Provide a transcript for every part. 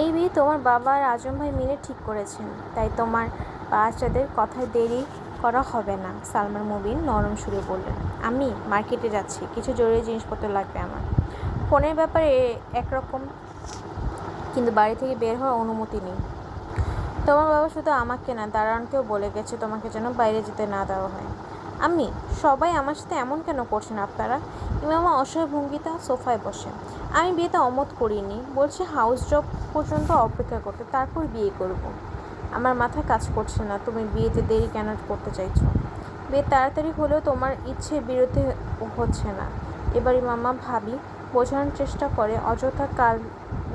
এই বিয়ে তোমার বাবা আর আজম ভাই মিলে ঠিক করেছেন। তাই তোমার বাচ্চাদের কথায় দেরি করা হবে না, সালমান মুবিন নরম সুরে বললেন। আমি মার্কেটে যাচ্ছি, কিছু জরুরি জিনিসপত্র লাগবে আমার। ফোনের ব্যাপারে একরকম, কিন্তু বাড়ি থেকে বের হওয়ার অনুমতি নেই। তোমার বাবা শুধু আমাকে না, দারোয়ানকেও বলে গেছে তোমাকে যেন বাইরে যেতে না দেওয়া হয়। আমি সবাই আমার সাথে এমন কেন করছেন আপনারা? ইমামা অসহায় ভঙ্গিতে সোফায় বসে। আমি বিয়েতে অমত করিনি, বলছে হাউস জব পর্যন্ত অপেক্ষা করতে, তারপর বিয়ে করব। আমার মাথা কাজ করছে না, তুমি বিয়েতে দেরি কেন করতে চাইছো? বিয়ে তাড়াতাড়ি হলেও তোমার ইচ্ছে বিরুদ্ধে হচ্ছে না। এবার মামা ভাবি বোঝানোর চেষ্টা করে, অযথা কাল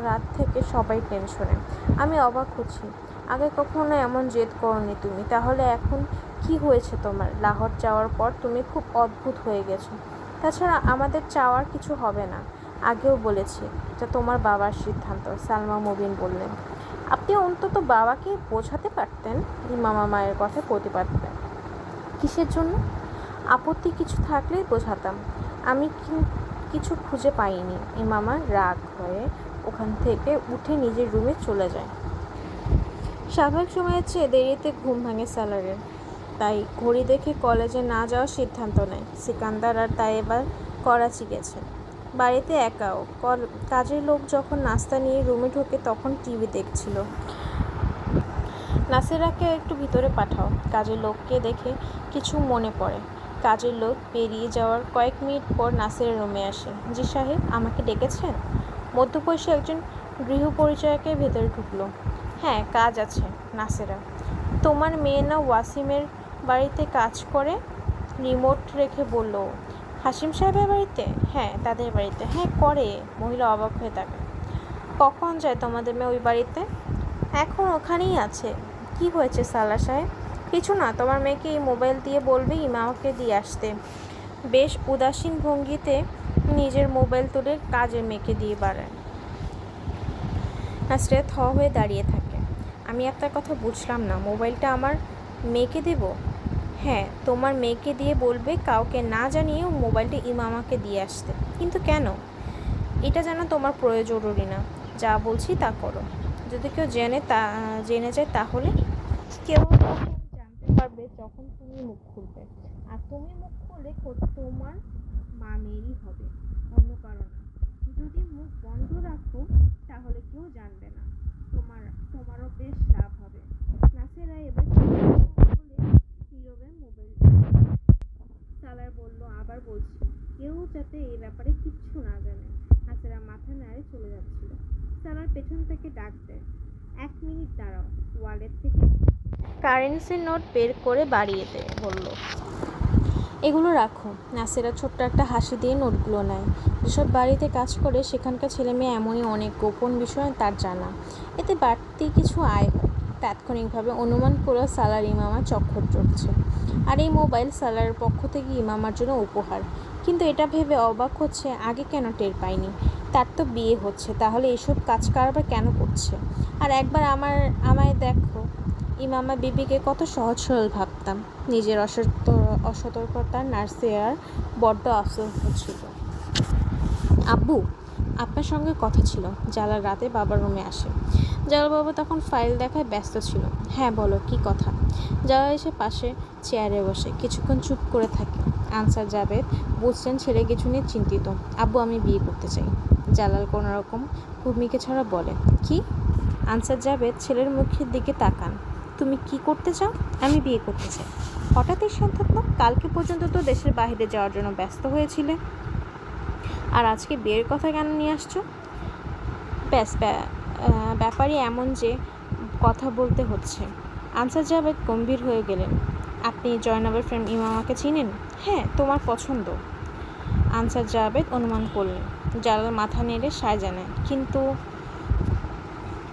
রাত থেকে সবাই টেনশনে। আমি অবাক হচ্ছি। আগে কখনো এমন জেদ করনি তুমি, তাহলে এখন কি হয়েছে তোমার? লাহোর যাওয়ার পর তুমি খুব অদ্ভুত হয়ে গেছো। তাছাড়া আমাদের চাওয়ার কিছু হবে না। আগেও বলেছি, এটা তোমার বাবার সিদ্ধান্ত, সালমা মুবিন বললেন। আপনি অন্তত বাবাকে বোঝাতে পারতেন মামা মায়ের কথা প্রতিবাদ কিসের জন্য? আপত্তি কিছু থাকলেই বোঝাতাম। আমি কিছু খুঁজে পাইনি। ইমামা রাগ হয়ে ওখান থেকে উঠে নিজের রুমে চলে যায়। স্বাভাবিক সময়ের চেয়ে দেরিতে ঘুম ভাঙে স্যালারের। তাই ঘড়ি দেখে কলেজে না যাওয়ার সিদ্ধান্ত নেয়। সিকান্দার আর তাই এবার করাচি গেছে বাড়িতে একাও। কাজের লোক যখন নাস্তা নিয়ে রুমে ঢোকে তখন টিভি দেখছিল। নাসেরাকে একটু ভিতরে পাঠাও। কাজের লোককে দেখে কিছু মনে পড়ে। কাজের লোক পেরিয়ে যাওয়ার কয়েক মিনিট পর নাসেরের রুমে আসে। জি সাহেব, আমাকে ডেকেছেন? মধ্যবয়সী একজন গৃহ পরিচয়কে ভেতরে ঢুকলো। হ্যাঁ কাজ আছে, নাসেরা। তোমার মেয়ে না ওয়াসিমের বাড়িতে কাজ করে রিমোট রেখে বলল হাসিম সাহেবের বাড়িতে? হ্যাঁ তাদের বাড়িতে। হ্যাঁ করে। মহিলা অবাক হয়ে থাকে কখন যায় তোমাদের মেয়ে ওই বাড়িতে? এখন ওখানেই আছে। কি হয়েছে সালা সাহেব? কিছু না, তোমার মেয়েকে এই মোবাইল দিয়ে বলবে, ইমামকে দিয়ে আসতে। বেশ উদাসীন ভঙ্গিতে নিজের মোবাইল তুলে কাজের মেয়েকে দিয়ে বাড়ায়। নাসরে থ হয়ে দাঁড়িয়ে থাকে। আমি আপনার কথা বুঝলাম না। মোবাইলটা আমার মেয়েকে দেব? হ্যাঁ তোমার মেয়েকে দিয়ে বলবে কাউকে না জানিয়ে মোবাইলটা ইমামাকে দিয়ে আসতে। কিন্তু কেন? এটা যেন তোমার প্রয়োজন জরুরি না। যা বলছি তা করো। যদি কেউ জেনে তা, জেনে যায় তাহলে? কেউ জানতে পারবে যখন তুমি মুখ খুলবে। আর তুমি মুখ খুললে তোমার মা মেয়েরই হবে। অন্য কারও না। যদি মুখ বন্ধ রাখো, তাহলে কেউ জানবে না। তোমার, তোমারও বেশ লাভ হবে। নাসেরা এবার কেউ যাতে এই ব্যাপারে কিচ্ছু না জানে। নাসেরা মাথা নাড়ে চলে যাচ্ছিল। সালার পেছন থেকে ডাক দেয়। এক মিনিট দাঁড়াও, ওয়ালেট থেকে কারেন্সির নোট বের করে বাড়িয়ে দে, বলল। এগুলো রাখো। নাসেরা ছোট্ট একটা হাসি দিয়ে নোটগুলো নেয়। যেসব বাড়িতে কাজ করে, সেখানকার ছেলে মেয়ে এমনই অনেক গোপন বিষয় তার জানা। এতে বাড়তি কিছু আয় হয়। তাৎক্ষণিকভাবে অনুমান করে সালার ইমামা চক্কর চড়ছে। আর এই মোবাইল সালারের পক্ষ থেকে ইমামার জন্য উপহার। কিন্তু এটা ভেবে অবাক হচ্ছে, আগে কেন টের পাইনি? তার তো বিয়ে হচ্ছে, তাহলে এসব কাজ কারবার কেন করছে? আর একবার আমার, আমায় দেখো। ইমামা বিবিকে কত সহজ সরল ভাবতাম। নিজের অসত অসতর্কতার নার্সিয়ার বড্ড আফসোস হচ্ছিল। আব্বু, আপনার সঙ্গে কথা ছিল। জালাল রাতে বাবার রুমে আসে। জালাল বাবা তখন ফাইল দেখায় ব্যস্ত ছিল। হ্যাঁ বলো, কি কথা? জালাল এসে পাশে চেয়ারে বসে, কিছুক্ষণ চুপ করে থাকে। আনসার জাবেদ বুঝছেন ছেলে কিছু নিয়ে চিন্তিত। আব্বু, আমি বিয়ে করতে চাই। জালাল কোনো রকম ভূমিকে ছাড়া বলে। কি? আনসার জাবেদ ছেলের মুখের দিকে তাকান। তুমি কি করতে চাও? আমি বিয়ে করতে চাই। হঠাৎ এই কালকে পর্যন্ত তো দেশের বাইরে যাওয়ার জন্য ব্যস্ত হয়েছিলে। আর আজকে বিয়ের কথা কেন নিয়ে আসছো? ব্যাস, ব্যা- ব্যাপারই এমন যে কথা বলতে হচ্ছে। আনসার জাভেদ গম্ভীর হয়ে গেলেন। আপনি জয়নবের ফ্রেন্ড ইমামাকে চিনেন? হ্যাঁ তোমার পছন্দ। আনসার জাভেদ অনুমান করলেন। জালাল মাথা নেড়ে সায় জানায়, কিন্তু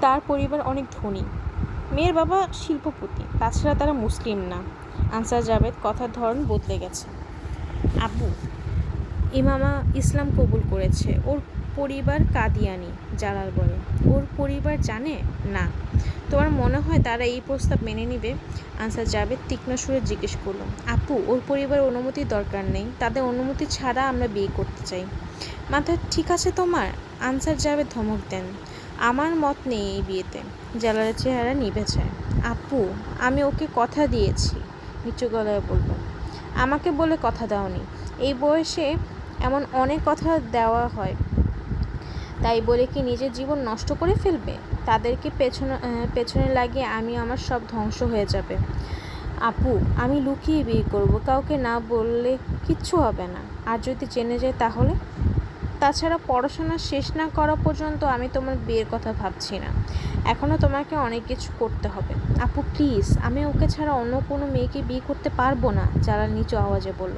তার পরিবার অনেক ধনী। মেয়ের বাবা শিল্পপতি, তাছাড়া তারা মুসলিম না। আনসার জাভেদ কথার ধরন বদলে গেছে। আব্বু, ইমামা ইসলাম কবুল করেছে। ওর পরিবার কাদিয়ানি, জালাল বলে। ওর পরিবার জানে? না। তোমার মনে হয় তারা এই প্রস্তাব মেনে নেবে? আনসার জাভেদ তীক্ষ্ণ সুরে জিজ্ঞেস করল, আপু, ওর পরিবার অনুমতির দরকার নেই। তাদের অনুমতি ছাড়া আমরা বিয়ে করতে চাই। মাথা ঠিক আছে তোমার? আনসার জাভেদ ধমক দেন, আমার মত নেই এই বিয়েতে। জালালের চেহারা নিভে যায়। আপু, আমি ওকে কথা দিয়েছি। নিচু গলায় বলল, আমাকে বলে কথা দাওনি। এই বয়সে এমন অনেক কথা দেওয়া হয়। তাই বলে কি নিজের জীবন নষ্ট করে ফেলবে? তাদেরকে পেছনে পেছনে লাগিয়ে আমি আমার সব ধ্বংস হয়ে যাবে। আপু, আমি লুকিয়ে বিয়ে করব। কাউকে না বললে কিচ্ছু হবে না। আর যদি জেনে যায় তাহলে? তাছাড়া পড়াশোনা শেষ না করা পর্যন্ত আমি তোমার বিয়ের কথা ভাবছি না। এখনও তোমাকে অনেক কিছু করতে হবে। আপু প্লিজ আমি ওকে ছাড়া অন্য কোনো মেয়েকে বিয়ে করতে পারব না, যারা নিচু আওয়াজে বলল।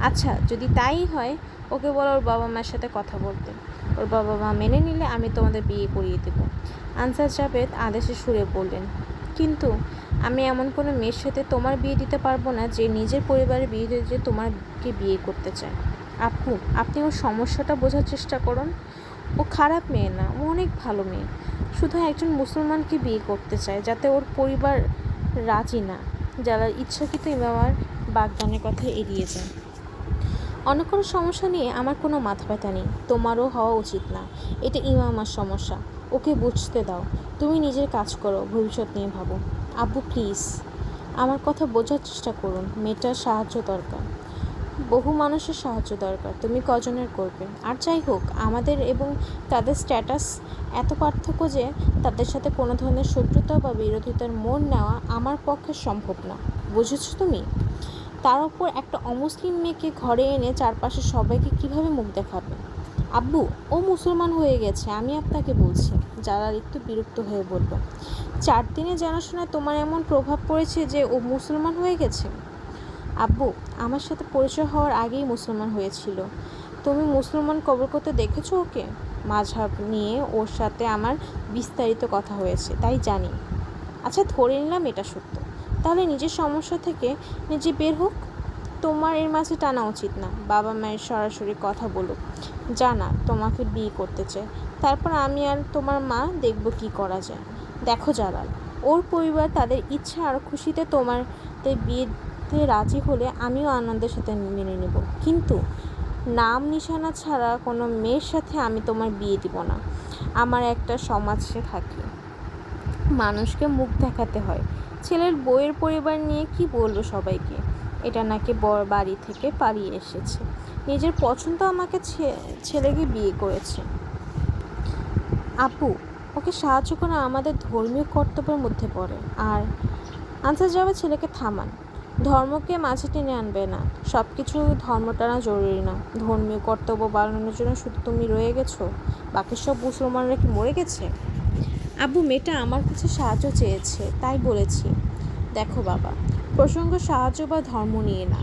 আচ্ছা যদি তাই হয়, ওকে বলো ওর বাবা মায়ের সাথে কথা বলতে। ওর বাবা মা মেনে নিলে আমি তোমাদের বিয়ে করিয়ে দেবো। আনসার জাভেদ আদেশে সুরে বললেন, কিন্তু আমি এমন কোনো মেয়ের সাথে তোমার বিয়ে দিতে পারব না যে নিজের পরিবারের বিয়ে যে তোমারকে বিয়ে করতে চায়। আপু, আপনি ওর সমস্যাটা বোঝার চেষ্টা করুন। ও খারাপ মেয়ে না, ও অনেক ভালো মেয়ে। শুধু একজন মুসলমানকে বিয়ে করতে চায় যাতে ওর পরিবার রাজি না। যারা ইচ্ছাকৃত ইমামার বাগদানের কথা এড়িয়ে যায়। অন্য কোনো সমস্যা নিয়ে আমার কোনো মাথা ব্যথা নেই। তোমারও হওয়া উচিত না। এটা ইমামার সমস্যা। ওকে বুঝতে দাও। তুমি নিজের কাজ করো, ভবিষ্যৎ নিয়ে ভাবো। আব্বু, প্লিজ। আমার কথা বোঝার চেষ্টা করুন। মেয়েটার সাহায্য দরকার। বহু মানুষের সাহায্য দরকার। তুমি কজনের করবে? আর যাই হোক, আমাদের এবং তাদের স্ট্যাটাস এত পার্থক্য যে তাদের সাথে কোনো ধরনের শত্রুতা বা বিরোধিতার মন নেওয়া আমার পক্ষে সম্ভব না। বুঝেছ তুমি? তার উপর একটা অমুসলিম মেয়েকে ঘরে এনে চারপাশে সবাইকে কীভাবে মুখ দেখাবে? আব্বু, ও মুসলমান হয়ে গেছে, আমি আপনাকে বলছি। জালাল একটু বিরক্ত হয়ে বলল, চার দিনে জানাশোনায় তোমার এমন প্রভাব পড়েছে যে ও মুসলমান হয়ে গেছে? আব্বু, আমার সাথে পরিচয় হওয়ার আগেই মুসলমান হয়েছিল। তুমি মুসলমান কবর করতে দেখেছ ওকে? মাঝহাব নিয়ে ওর সাথে আমার বিস্তারিত কথা হয়েছে, তাই জানি। আচ্ছা ধরে নিলাম এটা সত্য। তাহলে নিজের সমস্যা থেকে নিজে বের হোক। তোমার এর মাঝে টানা উচিত না। বাবা মায়ের সরাসরি কথা বলুক। জানা তোমাকে বিয়ে করতে চায়। তারপর আমি আর তোমার মা দেখব কি করা যায়। দেখো জালাল, ওর পরিবার তাদের ইচ্ছা আর খুশিতে তোমার বিয়েতে রাজি হলে আমিও আনন্দের সাথে মেনে নেব। কিন্তু নাম নিশানা ছাড়া কোনো মেয়ের সাথে আমি তোমার বিয়ে দিব না। আমার একটা সমাজে থাকি। মানুষকে মুখ দেখাতে হয়। ছেলের বউয়ের পরিবার নিয়ে কি বলব সবাইকে? এটা নাকি বর বাড়ি থেকে পালিয়ে এসেছে। নিজের পছন্দ আমাকে ছেলেকে বিয়ে করেছে। আপু, ওকে সাহায্য করা আমাদের ধর্মীয় কর্তব্যের মধ্যে পড়ে। আর আনসার যাবে ছেলেকে থামান। ধর্মকে মাঝে টেনে আনবে না। সব কিছু ধর্ম টানা জরুরি না। ধর্মীয় কর্তব্য পালনের জন্য শুধু তুমি রয়ে গেছো? বাকি সব মুসলমানরা কি মরে গেছে? আব্বু, মেয়েটা আমার কাছে সাহায্য চেয়েছে, তাই বলেছি। দেখো বাবা, প্রসঙ্গ সাহায্য বা ধর্ম নিয়ে না।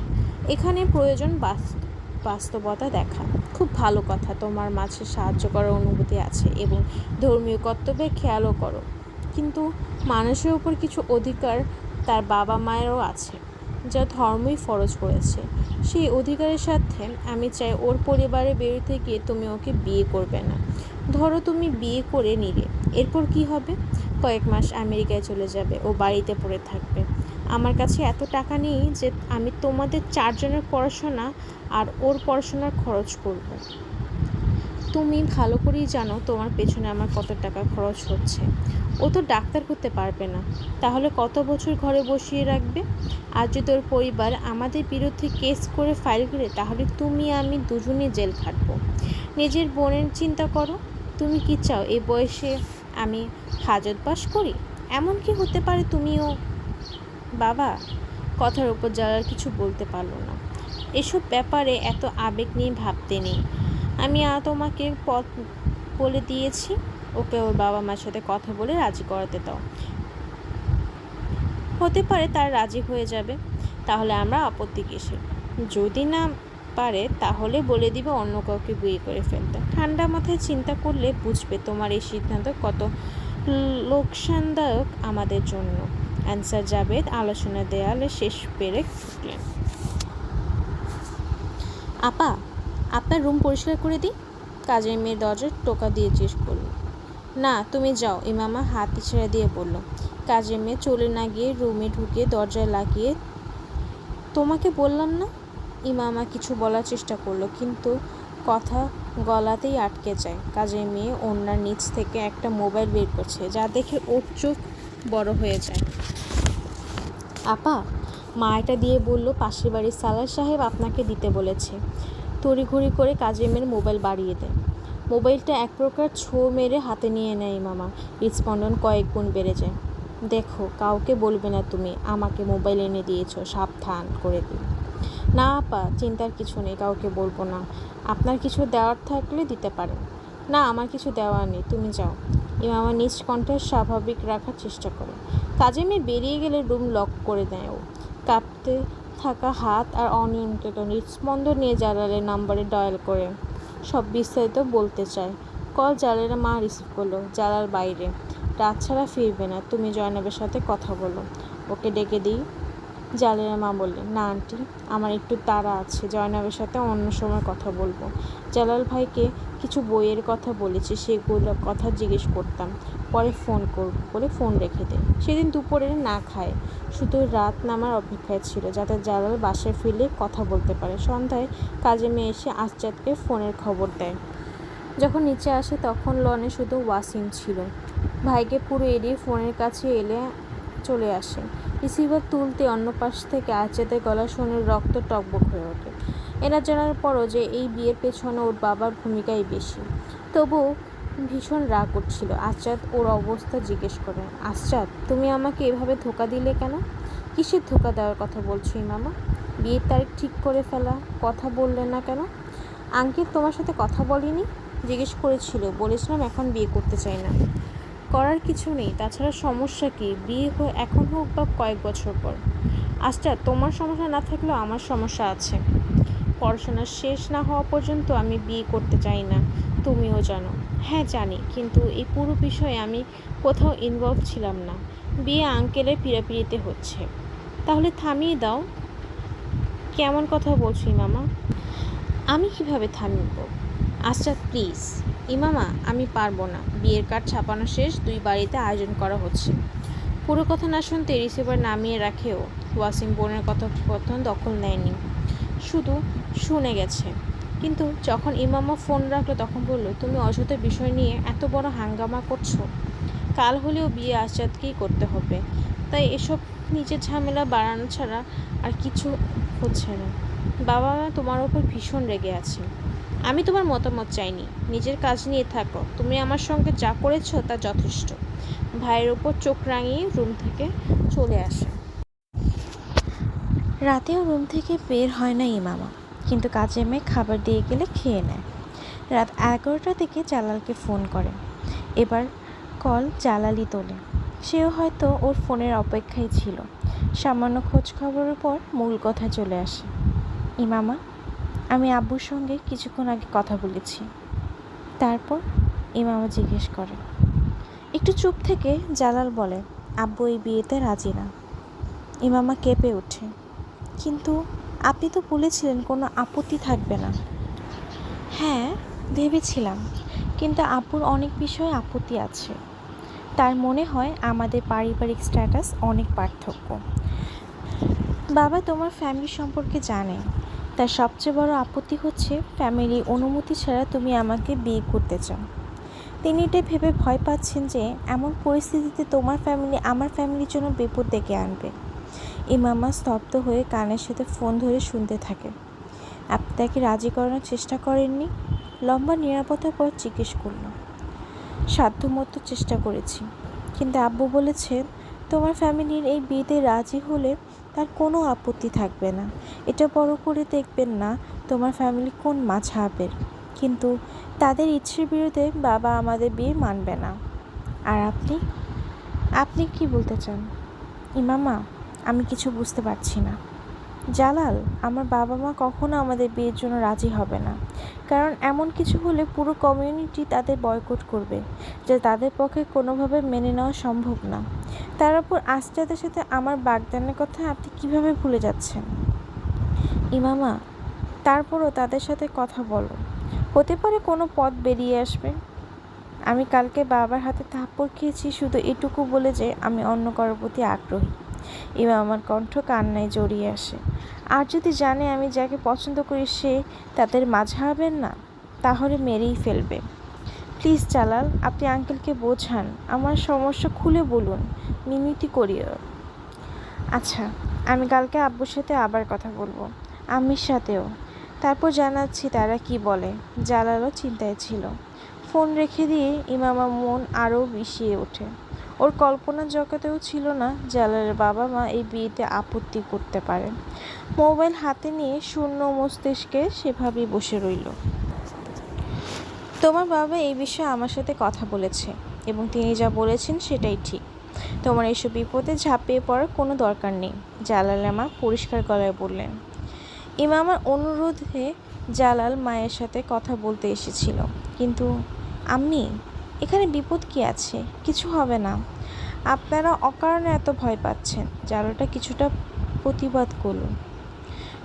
এখানে প্রয়োজন বাস- বাস্তবতা দেখা। খুব ভালো কথা, তোমার মাঝে সাহায্য করার অনুভূতি আছে এবং ধর্মীয় কর্তব্যের খেয়ালও করো। কিন্তু মানুষের উপর কিছু অধিকার তার বাবা মায়েরও আছে, যা ধর্মই ফরজ করেছে। সেই অধিকারের সাথে আমি চাই ওর পরিবারের বিরুদ্ধে গিয়ে তুমি ওকে বিয়ে করবে না। ধরো তুমি বিয়ে করে নিলে, এরপর কি হবে? কয়েক মাস আমেরিকায় চলে যাবে ও বাড়িতে পড়ে থাকবে। আমার কাছে এত টাকা নেই যে আমি তোমাদের চারজনের পড়াশোনা আর ওর পড়াশোনার খরচ করব। তুমি ভালো করেই জানো তোমার পেছনে আমার কত টাকা খরচ হচ্ছে। ও তো ডাক্তার করতে পারবে না। তাহলে কত বছর ঘরে বসিয়ে রাখবে? আর যদি ওর পরিবার আমাদের বিরুদ্ধে কেস করে ফাইল করে, তাহলে তুমি আমি দুজনেই জেল খাটবো। নিজের বোনের চিন্তা করো। তুমি কি চাও? এই বয়সে আমি হাজত বাস করি? এমন কি হতে পারে তুমিও? বাবা, কথার উপর যারা কিছু বলতে পারল না। এসব ব্যাপারে এত আবেগ নিয়ে ভাবতে নেই। আমি আ তোমাকে পথ বলে দিয়েছি। ওকে ওর বাবা মার সাথে কথা বলে রাজি করাতে দাও। হতে পারে তার রাজি হয়ে যাবে। তাহলে আমরা আপত্তি কিসের? যদি না পারে, তাহলে বলে দিবে অন্য কাউকে বিয়ে করে ফেলতে। ঠান্ডা মাথায় চিন্তা করলে বুঝবে তোমার এই সিদ্ধান্ত কত লোকসানদায়ক আমাদের জন্য। অ্যান্সার জাবেদ আলোচনা দেয়ালে শেষ পেরে ফুটলেন আপা, আপনার রুম পরিষ্কার করে দিই? কাজের মেয়ে দরজার টোকা দিয়ে জিজ্ঞেস করল না, তুমি যাও, ইমামা হাত ছেড়ে দিয়ে বলল। কাজের মেয়ে চলে না গিয়ে রুমে ঢুকে দরজায় লাগিয়ে, তোমাকে বললাম না? ইমামা কিছু বলার চেষ্টা করল, কিন্তু কথা গলাতেই আটকে যায়। কাজের মেয়ে ওনার নিচ থেকে একটা মোবাইল বের করছে, যা দেখে ওর চোখ বড় হয়ে যায়। আপা, মা এটা দিয়ে বলল, পাশের বাড়ির সালার সাহেব আপনাকে দিতে বলেছে। তড়িঘড়ি করে কাজের মেয়ের মোবাইল বাড়িয়ে দেয় মোবাইলটা এক প্রকার ছো মেরে হাতে নিয়ে নেয় মামা হৃদস্পন্দন কয়েক গুণ বেড়ে যায়। দেখো, কাউকে বলবে না তুমি, আমাকে মোবাইল এনে দিয়েছ, সাবধান করে দিই না আপা চিন্তার কিছু নেই, কাউকে বলব না। আপনার কিছু দেওয়ার থাকলে দিতে পারেন। না, আমার কিছু দেওয়ার নেই, তুমি যাও। ইমামা নিজ কণ্ঠে স্বাভাবিক রাখার চেষ্টা করে। কাজে মেয়ে বেরিয়ে গেলে রুম লক করে দেয় ও। কাঁপতে থাকা হাত আর অনিয়ন্ত্রিত হৃদস্পন্দন নিয়ে জালালের নাম্বারে ডায়াল করে। সব বিস্তারিত বলতে চায়। কল জালালের মা রিসিভ করল জালাল বাইরে। রাত ছাড়া ফিরবে না, তুমি জয়নবের সাথে কথা বলো। ওকে ডেকে দিই। জালের মা বললেন, না, আন্টি, আমার একটু তাড়া আছে, জয়নবের সাথে অন্য সময় কথা বলব। জালাল ভাইকে কিছু বইয়ের কথা বলেছি, সেগুলো কথা জিজ্ঞেস করতাম। পরে ফোন করব বলে ফোন রেখে দেয়। সেদিন দুপুরে না খায়, শুধু রাত নামার অপেক্ষায় ছিল, যাতে জালাল বাসায় ফিরলে কথা বলতে পারে। সন্ধ্যায় কাজে মেয়ে এসে আশ্চাদকে ফোনের খবর দেয়। যখন নিচে আসে, তখন লনে শুধু ওয়াসিম ছিল। ভাইকে পুরো এড়িয়ে ফোনের কাছে এলে চলে আসে। রিসিভার তুলতে অন্য পাশ থেকে আচাদের গলা শুনে রক্ত টকবক হয়ে ওঠে। এরা জানার পরও যে এই বিয়ের পেছনে ওর বাবার ভূমিকাই বেশি। তবুও ভীষণ রাগ উঠছিল। আচাদ ওর অবস্থা জিজ্ঞেস করে আচাদ তুমি আমাকে এভাবে ধোকা দিলে কেন? কিসের ধোকা দেওয়ার কথা বলছো মামা? বিয়ের তারিখ ঠিক করে ফেলা, কথা বললে না কেন? আঙ্কেল তোমার সাথে কথা বলিনি? জিজ্ঞেস করেছিল, বলেছিলাম এখন বিয়ে করতে চাই না। করার কিছু নেই, তাছাড়া সমস্যা কি? বিয়ে হো- এখন হোক বা কয়েক বছর পর। আচ্ছা তোমার সমস্যা না থাকলেও আমার সমস্যা আছে। পড়াশোনা শেষ না হওয়া পর্যন্ত আমি বিয়ে করতে চাই না, তুমিও জানো। হ্যাঁ জানি, কিন্তু এই পুরো বিষয়ে আমি কোথাও ইনভলভ ছিলাম না। বিয়ে আঙ্কেলের পিড়াপিড়িতে হচ্ছে। তাহলে থামিয়ে দাও। কেমন কথা বলছি, মামা? আমি কীভাবে থামিব? আচ্ছা প্লিজ ইমামা, আমি পারব না। বিয়ের কার্ড ছাপানো শেষ, দুই বাড়িতে আয়োজন করা হচ্ছে। পুরো কথা না শুনতে রিসিভার নামিয়ে রাখেও ওয়াসিম বোনের কথোপকথন দখল নেয়নি। শুধু শুনে গেছে। কিন্তু যখন ইমামা ফোন রাখল, তখন বলল, তুমি অযথা বিষয় নিয়ে এত বড় হাঙ্গামা করছ। কাল হলেও বিয়ে আসাদকেই করতে হবে। তাই এসব নিজের ঝামেলা বাড়ানো ছাড়া আর কিছু হচ্ছে না। বাবা মা তোমার ওপর ভীষণ রেগে আছে। আমি তোমার মতামত চাইনি। নিজের কাজ নিয়ে থাকো। তুমি আমার সঙ্গে যা করেছ তা যথেষ্ট। ভাইয়ের ওপর চোখ রাঙিয়ে রুম থেকে চলে আসে। রাতেও রুম থেকে বের হয় না ইমামা, কিন্তু কাজে মেয়ে খাবার দিয়ে গেলে খেয়ে নেয়। রাত এগারোটা থেকে জালালকে ফোন করে। এবার কল জালালি তোলে। সেও হয়তো ওর ফোনের অপেক্ষায় ছিল। সামান্য খোঁজ খবরের পর মূল কথা চলে আসে, ইমামা আমি আব্বুর সঙ্গে কিছুক্ষণ আগে কথা বলেছি। তারপর ইমামা জিজ্ঞেস করে। একটু চুপ থেকে জালাল বলে, আব্বু, এই বিয়েতে রাজি না। ইমামা কেঁপে ওঠে। কিন্তু আপনি তো বলেছিলেন কোনো আপত্তি থাকবে না। হ্যাঁ ভেবেছিলাম। কিন্তু আব্বুর অনেক বিষয়ে আপত্তি আছে। তার মনে হয় আমাদের পারিবারিক স্ট্যাটাস অনেক পার্থক্য। বাবা তোমার ফ্যামিলি সম্পর্কে জানে। তার সবচেয়ে বড় আপত্তি হচ্ছে, ফ্যামিলি, অনুমতি ছাড়া তুমি আমাকে বিয়ে করতে চাও। তিনি এটা ভেবে ভয় পাচ্ছেন যে, এমন পরিস্থিতিতে তোমার ফ্যামিলি আমার ফ্যামিলির জন্য বিপদ ডেকে আনবে। ইমামা স্তব্ধ হয়ে কানের সাথে ফোন ধরে শুনতে থাকে। আপনি তাকে রাজি করানোর চেষ্টা করেননি? লম্বা নিরাপত্তার পর জিজ্ঞেস করল। সাধ্যমতো চেষ্টা করেছি। কিন্তু আব্বু বলেছেন, তোমার ফ্যামিলির এই বিয়েতে রাজি হলে তার কোনো আপত্তি থাকবে না। এটা বড় করে দেখবেন না তোমার ফ্যামিলি কোন মাঝহাবের। কিন্তু তাদের ইচ্ছের বিরুদ্ধে বাবা আমাদের বিয়ে মানবে না। আর আপনি? আপনি কি বলতে চান? ইমামা, আমি কিছু বুঝতে পারছি না। জালাল, আমার বাবা মা কখনো আমাদের বিয়ের জন্য রাজি হবে না। কারণ এমন কিছু হলে পুরো কমিউনিটি তাদের বয়কট করবে, যা তাদের পক্ষে কোনোভাবে মেনে নেওয়া সম্ভব না। তার উপর আস্তাদের সাথে আমার বাগদানের কথা আপনি কীভাবে ভুলে যাচ্ছেন? ইমামা, তারপরও তাদের সাথে কথা বলো। হতে পারে কোনো পথ বেরিয়ে আসবে। আমি কালকে বাবার হাতে থাপ্পড় খেয়েছি শুধু এটুকু বলে যে আমি অন্য কারোর প্রতি আগ্রহী। এবার আমার কণ্ঠ কান্নায় জড়িয়ে আসে। আর যদি জানে আমি যাকে পছন্দ করি সে তাদের মাঝে হবেন না, তাহলে মেরেই ফেলবে। প্লিজ চালাল আপনি আঙ্কেলকে বোঝান, আমার সমস্যা খুলে বলুন মিমিটি করিও। আচ্ছা আমি কালকে আব্বুর সাথে আবার কথা বলব আম্মির সাথেও। তারপর জানাচ্ছি তারা কি বলে, জালালও চিন্তায় ছিল। ফোন রেখে দিয়ে ইমামা মন আরও বিষিয়ে ওঠে। ওর কল্পনা জগতেও ছিল না জালালের বাবা মা এই বিয়েতে আপত্তি করতে পারে মোবাইল হাতে নিয়ে শূন্য মস্তিষ্কে সেভাবেই বসে রইল। তোমার বাবা এই বিষয়ে আমার সাথে কথা বলেছে এবং তিনি যা বলেছেন সেটাই ঠিক। তোমার এইসব বিপদে ঝাঁপিয়ে পড়ার কোনো দরকার নেই, জালাল মা পরিষ্কার গলায় বললেন। ইমামার অনুরোধে জালাল মায়ের সাথে কথা বলতে এসেছিল। কিন্তু আম্মি এখানে বিপদ কি আছে? কিছু হবে না। আপনারা অকারণে এত ভয় পাচ্ছেন। জালালটা কিছুটা প্রতিবাদ করুন।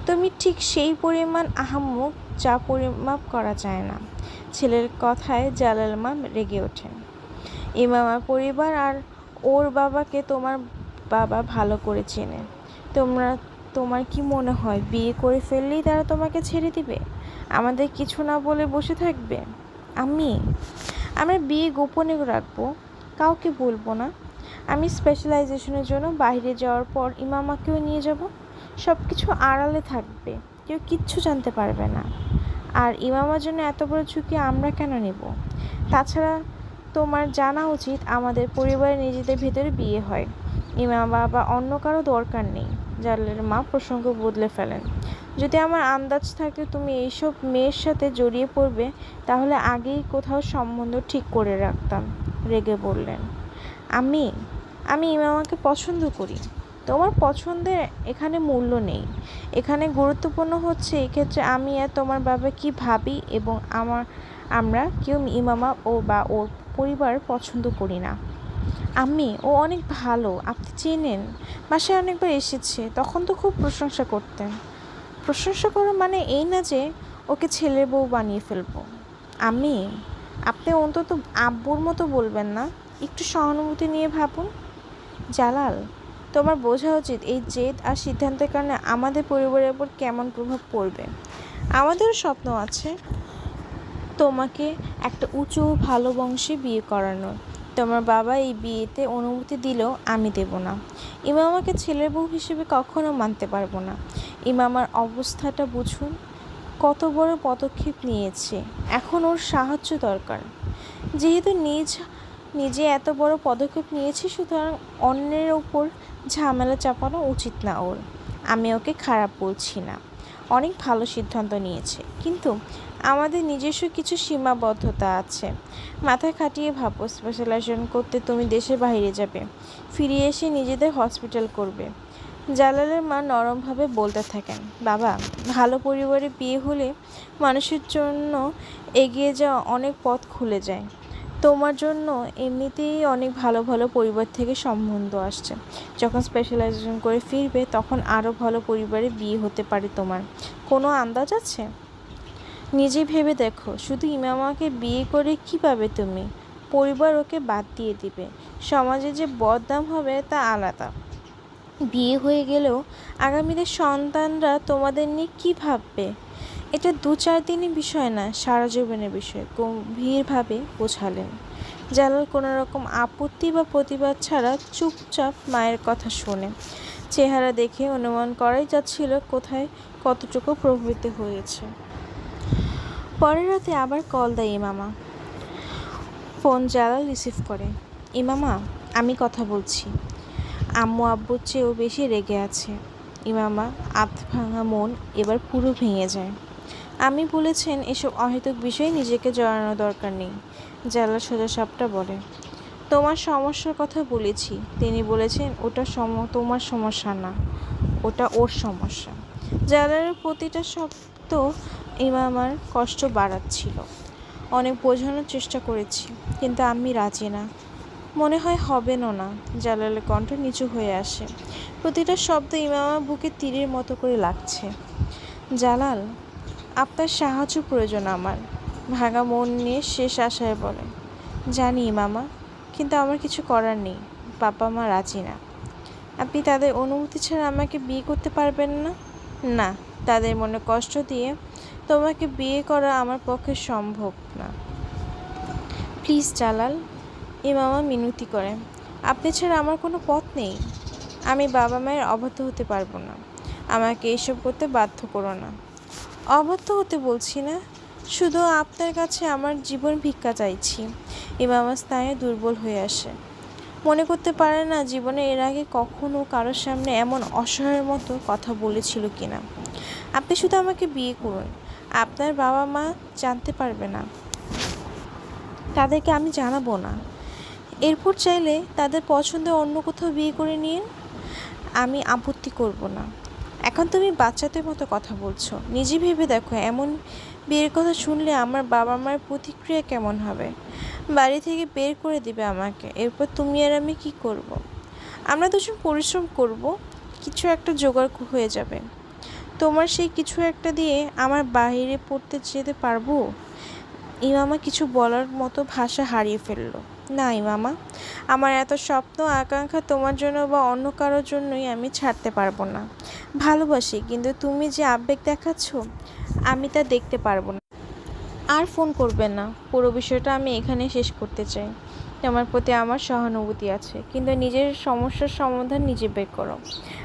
তুমি ঠিক সেই পরিমাণ আহাম্মক যা পরিমাপ করা যায় না। ছেলের কথায় জালাল মা রেগে ওঠেন। ইমামার পরিবার আর ওর বাবাকে তোমার বাবা ভালো করে চেনে। তোমরা, তোমার কি মনে হয় বিয়ে করে ফেললেই তারা তোমাকে ছেড়ে দিবে? আমাদের কিছু না বলে বসে থাকবে? আমি? আমরা বিয়ে গোপনে রাখব, কাউকে বলব না। আমি স্পেশালাইজেশনের জন্য বাইরে যাওয়ার পর ইমামাকেও নিয়ে যাব। সব কিছু আড়ালে থাকবে, কেউ কিচ্ছু জানতে পারবে না। আর ইমামার জন্য এত বড় ঝুঁকি আমরা কেন নেব? তাছাড়া তোমার জানা উচিত আমাদের পরিবারে নিজেদের ভেতরে বিয়ে হয়। ইমামা বা অন্য কারও দরকার নেই জালের মা প্রসঙ্গ বদলে ফেলেন। যদি আমার আন্দাজ থাকে তুমি এইসব মেয়ের সাথে জড়িয়ে পড়বে, তাহলে আগেই কোথাও সম্বন্ধ ঠিক করে রাখতাম, রেগে বললেন। আমি আমি ইমামাকে পছন্দ করি। তোমার পছন্দের এখানে মূল্য নেই। এখানে গুরুত্বপূর্ণ হচ্ছে এক্ষেত্রে আমি আর তোমার বাবা কি ভাবি এবং আমার, আমরা কেউ ইমামা ও বা ওর পরিবার পছন্দ করি না। আমি, ও অনেক ভালো, আপনি চেনেন। বাসায় অনেকবার এসেছে, তখন তো খুব প্রশংসা করতেন। প্রশংসা করা মানে এই না যে ওকে ছেলের বউ বানিয়ে ফেলব। আমি, আপনি অন্তত আব্বুর মতো বলবেন না, একটু সহানুভূতি নিয়ে ভাবুন। জালাল, তোমার বোঝা উচিত এই জেদ আর সিদ্ধান্তের কারণে আমাদের পরিবারের উপর কেমন প্রভাব পড়বে। আমাদেরও স্বপ্ন আছে তোমাকে একটা উঁচু ভালো বংশে বিয়ে করানোর। তোমার বাবা এই বিয়েতে অনুমতি দিলেও আমি দেব না। ইমামাকে ছেলের বউ হিসেবে কখনো মানতে পারব না। ইমামার অবস্থাটা বুঝুন, কত বড় পদক্ষেপ নিয়েছে। এখন ওর সাহায্য দরকার। যেহেতু নিজ, নিজে এত বড় পদক্ষেপ নিয়েছে, সুতরাং অন্যের ওপর ঝামেলা চাপানো উচিত না ওর। আমি ওকে খারাপ বলছি না। অনেক ভালো সিদ্ধান্ত নিয়েছে। কিন্তু আমাদের নিজস্ব কিছু সীমাবদ্ধতা আছে। মাথা খাটিয়ে ভাবো স্পেশালাইজেশন করতে তুমি দেশের বাইরে যাবে। ফিরে এসে নিজেদের হসপিটাল করবে। জালালের মা নরমভাবে বলতে থাকেন, বাবা, ভালো পরিবারে বিয়ে হলে মানুষের জন্য এগিয়ে যাওয়া অনেক পথ খুলে যায়। তোমার জন্য এমনিতেই অনেক ভালো ভালো পরিবার থেকে সম্বন্ধ আসছে। যখন স্পেশালাইজেশন করে ফিরবে, তখন আরও ভালো পরিবারে বিয়ে হতে পারে তোমার। কোনো আন্দাজ আছে? নিজে ভেবে দেখো, শুধু ইমামাকে বিয়ে করে কি পাবে তুমি? পরিবার ওকে বাদ দিয়ে দিবে। সমাজে যে বদনাম হবে তা আলাদা। বিয়ে হয়ে গেলেও আগামীদের সন্তানরা তোমাদের নিয়ে কী ভাববে? এটা দু চার দিনই বিষয় না, সারা জীবনের বিষয়। গম্ভীরভাবে বোঝালেন। জালাল কোনো রকম আপত্তি বা প্রতিবাদ ছাড়া চুপচাপ মায়ের কথা শোনে। চেহারা দেখে অনুমান করাই যাচ্ছিল কোথায় কতটুকু প্রভাবিত হয়েছে। পরের রাতে আবার কল দেয় ইমামা। ফোন জালাল রিসিভ করে। ইমামা, আমি কথা বলছি। আম্মু আব্বুর চেয়েও বেশি রেগে আছে। ইমামা আধ ভাঙা মন এবার পুরো ভেঙে যায়। আমি বলেছেন, এসব অহেতুক বিষয়ে নিজেকে জড়ানো দরকার নেই। জালাল সোজা সাপটা বলে। তোমার সমস্যার কথা বলেছি। তিনি বলেছেন, ওটা সম, তোমার সমস্যা না। ওটা ওর সমস্যা। জালালের প্রতিটা শব্দ ইমামার কষ্ট বাড়াচ্ছিল। অনেক বোঝানোর চেষ্টা করেছি, কিন্তু আমি রাজি না। মনে হয় হবেনও না, জালালের কণ্ঠ নিচু হয়ে আসে। প্রতিটা শব্দ ইমামার বুকে তীরের মতো করে লাগছে। জালাল, আপনার সাহায্য প্রয়োজন আমার। ভাঙা মন নিয়ে শেষ আশায় বলে, জানি মামা কিন্তু আমার কিছু করার নেই, বাবা মা রাজি না। আপনি তাদের অনুমতি ছাড়া আমাকে বিয়ে করতে পারবেন না? না, তাদের মনে কষ্ট দিয়ে তোমাকে বিয়ে করা আমার পক্ষে সম্ভব না। প্লিজ জালাল ইমামা মিনতি করে। আপনি ছাড়া আমার কোনো পথ নেই। আমি বাবা মায়ের অবাধ্য হতে পারব না। আমাকে এসব করতে বাধ্য করো না। অবাধ্য হতে বলছি না, শুধু আপনার কাছে আমার জীবন ভিক্ষা চাইছি। ইমামা স্নায়ু দুর্বল হয়ে আসে। মনে করতে পারে না জীবনে এর আগে কখনো কারোর সামনে এমন অসহায়ের মতো কথা বলেছিল কিনা। আপনি শুধু আমাকে বিয়ে করুন। আপনার বাবা মা জানতে পারবে না। তাদেরকে আমি জানাব না। এরপর চাইলে তাদের পছন্দে অন্য কোথাও বিয়ে করে নিন। আমি আপত্তি করব না। এখন তুমি বাচ্চাদের মতো কথা বলছো। নিজে ভেবে দেখো, এমন বিয়ের কথা শুনলে আমার বাবা মার প্রতিক্রিয়া কেমন হবে? বাড়ি থেকে বের করে দিবে আমাকে। এরপর তুমি আর আমি কি করব। আমরা দুজন পরিশ্রম করব, কিছু একটা জোগাড় হয়ে যাবে। তোমার সেই কিছু একটা দিয়ে আমার বাইরে পড়তে যেতে পারব? ইমামা কিছু বলার মতো ভাষা হারিয়ে ফেলল। না, ইমামা, আমার এত স্বপ্ন, আকাঙ্ক্ষা তোমার জন্য বা অন্য কারোর জন্যই আমি ছাড়তে পারব না। ভালোবাসি, কিন্তু তুমি যে আবেগ দেখাচ্ছ, আমি তা দেখতে পারব না। আর ফোন করবে না। পুরো বিষয়টা আমি এখানে শেষ করতে চাই। তোমার প্রতি আমার সহানুভূতি আছে। কিন্তু নিজের সমস্যার সমাধান নিজে বের করো।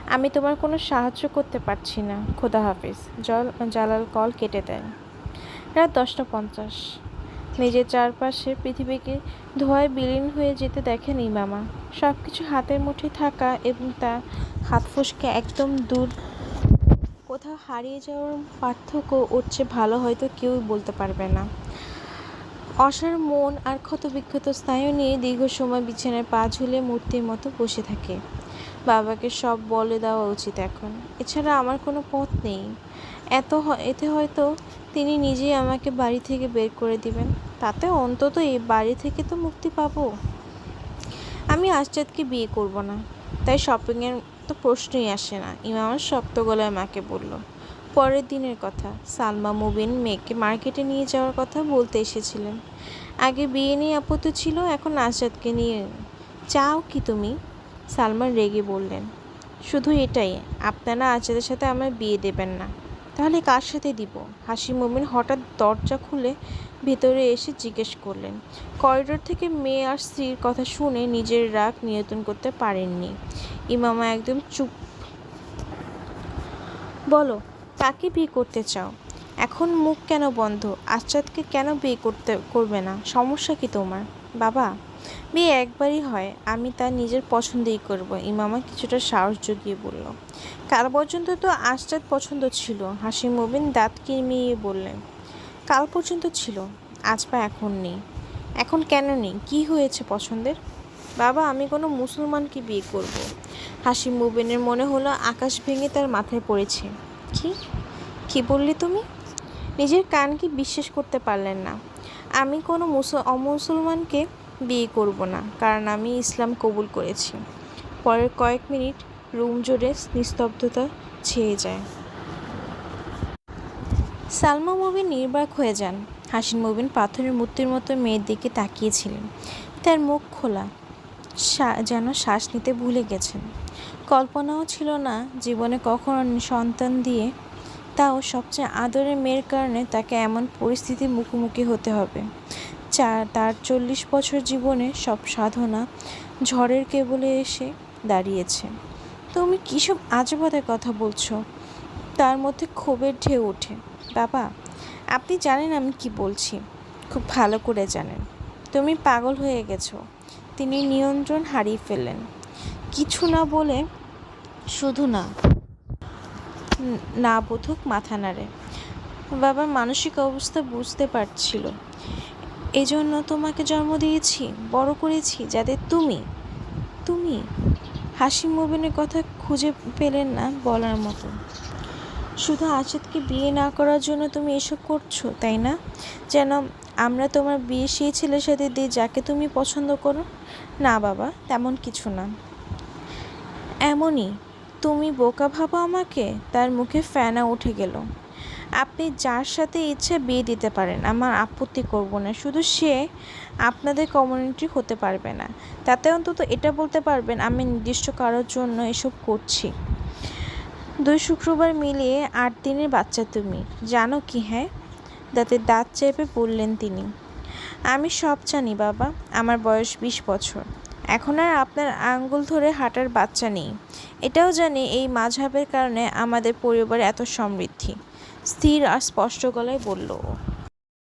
আমি তোমার কোনো সাহায্য করতে পারছি না। খোদা হাফিজ। জল জালাল কল কেটে দেয় রাত দশটা পঞ্চাশ। নিজের চারপাশে পৃথিবীকে ধোঁয়ায় বিলীন হয়ে যেতে দেখেন ইমামা। সব কিছু হাতের মুঠে থাকা এবং তার হাত ফসকে একদম দূর। কোথাও হারিয়ে যাওয়ার পার্থক্য ওর চেয়ে ভালো হয়তো কেউই বলতে পারবে না। অসার মন আর ক্ষতবিক্ষত স্নায়ু নিয়ে দীর্ঘ সময় বিছানায় পা ঝুলে মূর্তির মতো বসে থাকে। বাবাকে সব বলে দেওয়া উচিত এখন। এছাড়া আমার কোনো পথ নেই। এত এতে হয়তো তিনি নিজেই আমাকে বাড়ি থেকে বের করে দিবেন। তাতে অন্তত এই বাড়ি থেকে তো মুক্তি পাবো। আমি আশজাদকে বিয়ে করব না। তাই শপিংয়ের তো প্রশ্নই আসে না। ইমাম শক্ত গলায় মাকে বলল পরের দিনের কথা। সালমা মুবিন মেয়েকে মার্কেটে নিয়ে যাওয়ার কথা বলতে এসেছিলেন। আগে বিয়ে নিয়ে আপত্তি ছিল, এখন আজাদকে নিয়ে চাও কি তুমি? সালমান রেগে বললেন, শুধু এটাই, আপনারা আজাদের সাথে আমার বিয়ে দেবেন না। তাহলে কার সাথে দিব? হাসি মুমিন হঠাৎ দরজা খুলে ভেতরে এসে জিজ্ঞেস করলেন, করিডোর থেকে মেয়ে আর স্ত্রীর কথা শুনে নিজের রাগ নিয়ন্ত্রণ করতে পারেননি? ইমামা একদম চুপ, বলো কাকে বিয়ে করতে চাও। এখন মুখ কেন বন্ধ? আশ্চাদকে কেন বিয়ে করতে, করবে না? সমস্যা কি তোমার? বাবা, বিয়ে একবারই হয়। আমি তার নিজের পছন্দেই করব। ইমামা কিছুটা সাহস জুগিয়ে বলল। কাল পর্যন্ত তো আশ্চাদ পছন্দ ছিল। হাসি মুবিন দাঁত কিরমিয়ে বললেন কাল পর্যন্ত ছিল। আজ বা এখন নেই। এখন কেন নেই? কি হয়েছে পছন্দের? বাবা, আমি কোনো মুসলমানকে বিয়ে করব। হাসি মুবিনের মনে হলো আকাশ ভেঙে তার মাথায় পড়েছে। কি? কি বললি তুমি? নিজের কানকে বিশ্বাস করতে পারলেন না। আমি কোনো মুসল, অমুসলমানকে বিয়ে করব না, কারণ আমি ইসলাম কবুল করেছি। পরের কয়েক মিনিট রুম জুড়ে নিস্তব্ধতা ছেয়ে যায়। সালমা মুবিন নির্বাক হয়ে যান। হাসিন মুবিন পাথরের মূর্তির মতো মেয়ের দিকে তাকিয়েছিলেন। তার মুখ খোলা। যেন শ্বাস নিতে ভুলে গেছেন। কল্পনাও ছিল না জীবনে কখনো সন্তান দিয়ে তাও সবচেয়ে আদরের মেয়ের কারণে তাকে এমন পরিস্থিতির মুখোমুখি হতে হবে। চা, তার চল্লিশ বছর জীবনে সব সাধনা ঝড়ের কেবলে এসে দাঁড়িয়েছে। তুমি কী সব আজবাদের কথা বলছো? তার মধ্যে ক্ষোভের ঢেউ ওঠে। বাবা, আপনি জানেন আমি কি বলছি। খুব ভালো করে জানেন। তুমি পাগল হয়ে গেছো। তিনি নিয়ন্ত্রণ হারিয়ে ফেললেন। কিছু না বলে শুধু না। না বোধক মাথা নাড়ে। বাবার মানসিক অবস্থা বুঝতে পারছিল। এজন্য তোমাকে জন্ম দিয়েছি, বড় করেছি যাতে তুমি। তুমি হাসি মুবিনের কথা খুঁজে পেলেন না বলার মতো। শুধু আশাদকে বিয়ে না করার জন্য তুমি এসব করছ, তাই না? যেন আমরা তোমার বিয়ে সেই ছেলের সাথে দিই যাকে তুমি পছন্দ করো। না বাবা, তেমন কিছু না। এমনই, তুমি বোকা ভাবো আমাকে? তার মুখে ফেনা উঠে গেল। আপনি যার সাথে ইচ্ছে বিয়ে দিতে পারেন, আমার আপত্তি করব না। শুধু সে আপনাদের কমিউনিটি হতে পারবে না। তাতে অন্তত এটা বলতে পারবেন, আমি নির্দিষ্ট কারোর জন্য এসব করছি। দুই শুক্রবার মিলিয়ে আট দিনের বাচ্চা তুমি। জানো কি হ্যাঁ? দাঁতে দাঁত চেপে বললেন তিনি। আমি সব জানি, বাবা। আমার বয়স বিশ বছর। এখন আর আপনার আঙ্গুল ধরে হাঁটার বাচ্চা নেই। এটাও জানি এই মাঝহাবের কারণে আমাদের পরিবার এত সমৃদ্ধি। স্থির আর স্পষ্ট গলায় বলল